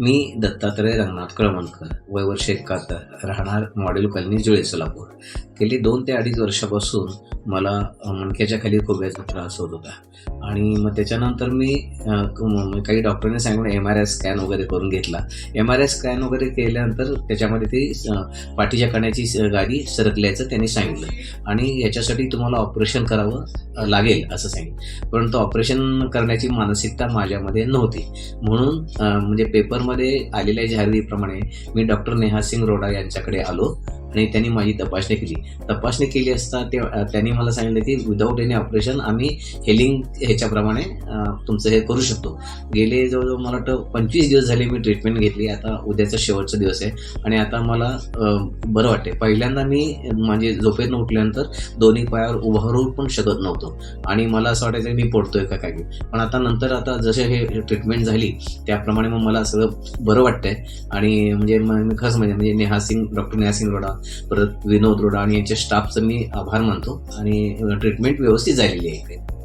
मी दत्तात्रय रंगनाथ कळवणकर वय वर्ष एकाहत्तर राहणार मॉडेल कॉलनी जुळे सोलापूर. गेली दोन ते अडीच वर्षापासून मला मणक्याच्या खाली खोब्याचा त्रास होत होता. आणि मग त्याच्यानंतर मी काही डॉक्टरांनी सांगितलं एम आर आय स्कॅन वगैरे करून घेतला. एम आर आय स्कॅन वगैरे केल्यानंतर त्याच्यामध्ये ती पाठीच्या कण्याची गाडी सरकल्याचं त्यांनी सांगितलं. आणि याच्यासाठी तुम्हाला ऑपरेशन करावं लागेल असं सांगितलं. परंतु ऑपरेशन करण्याची मानसिकता माझ्यामध्ये नव्हती. म्हणून म्हणजे पेपर मध्ये आलेल्या जाहिरातीप्रमाणे मी डॉक्टर नेहा सिंग रोडा यांच्याकडे आलो. आणि त्यांनी माझी तपासणी केली. तपासणी केली असता ते त्यांनी मला सांगितलं की विदाऊट एनी ऑपरेशन आम्ही हेलिंग ह्याच्याप्रमाणे तुमचं हे करू शकतो. गेले जवळजवळ मला वाटतं पंचवीस दिवस झाले मी ट्रीटमेंट घेतली. आता उद्याचा शेवटचा दिवस आहे. आणि आता मला बरं वाटते पहिल्यांदा मी म्हणजे झोपेतनं उठल्यानंतर दोन्ही पायावर उभारू पण शकत नव्हतो. आणि मला असं वाटायचं मी पडतोय का काय. पण आता नंतर आता जसे हे ट्रीटमेंट झाली त्याप्रमाणे मग मला सगळं बरं वाटतंय. आणि म्हणजे मग खरंच म्हणजे म्हणजे नेहा सिंग डॉक्टर नेहा सिंग रोडा परत विनोद रोडाणी आणि यांच्या स्टाफचं मी आभार मानतो आणि ट्रीटमेंट व्यवस्थित झालेली आहे इकडे